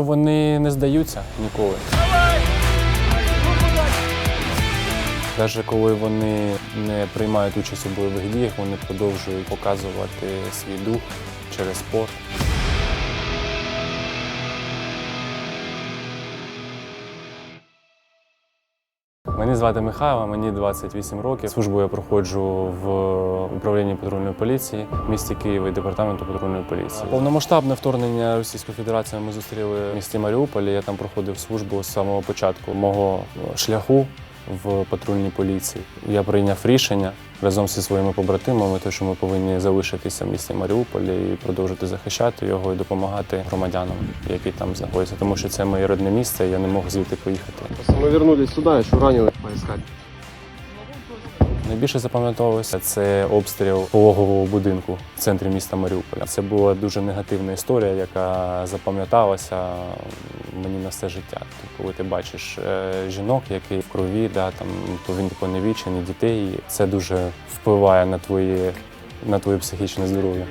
Вони не здаються ніколи. Навіть коли вони не приймають участь у бойових діях, вони продовжують показувати свій дух через спорт. Мене звати Михайло, мені 28 років. Службу я проходжу в управлінні патрульної поліції в місті Києва і департаменту патрульної поліції. Повномасштабне вторгнення Російської Федерації ми зустріли в місті Маріуполі. Я там проходив службу з самого початку мого шляху в патрульній поліції. Я прийняв рішення разом зі своїми побратимами, те, що ми повинні залишитися в місті Маріуполі і продовжити захищати його і допомагати громадянам, які там знаходяться, тому що це моє родне місце, я не можу звідти поїхати. Ми вернулись сюди, що ранених поискать. Найбільше запам'ятовувалося це обстріл пологового будинку в центрі міста Маріуполя. Це була дуже негативна історія, яка запам'яталася мені на все життя. Тобто, коли ти бачиш е, жінок, які в крові, да, там то повинні поневічені дітей, це дуже впливає на твоє, на твоє психічне здоров'я.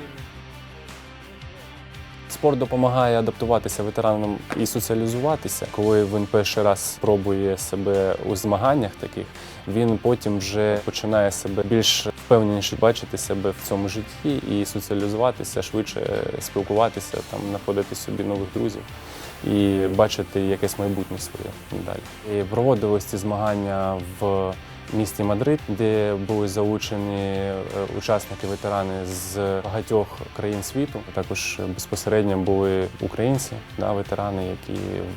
Спорт допомагає адаптуватися ветеранам і соціалізуватися. Коли він перший раз пробує себе у змаганнях таких, він потім вже починає себе більш впевненіше бачити себе в цьому житті і соціалізуватися, швидше спілкуватися, там знаходити собі нових друзів і бачити якесь майбутнє своє далі. І проводились ці змагання в місті Мадрид, де були залучені е, учасники ветерани з багатьох країн світу. Також безпосередньо були українці, да, ветерани, які е,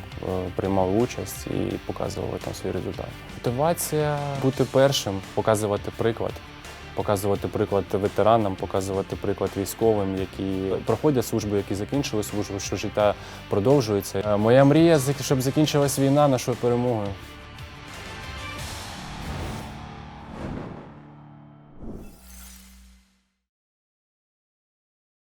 приймали участь і показували там свій результат. Мотивація бути першим, показувати приклад. Показувати приклад ветеранам, показувати приклад військовим, які проходять службу, які закінчили службу, що життя продовжується. Е, Моя мрія, щоб закінчилась війна нашою перемогою.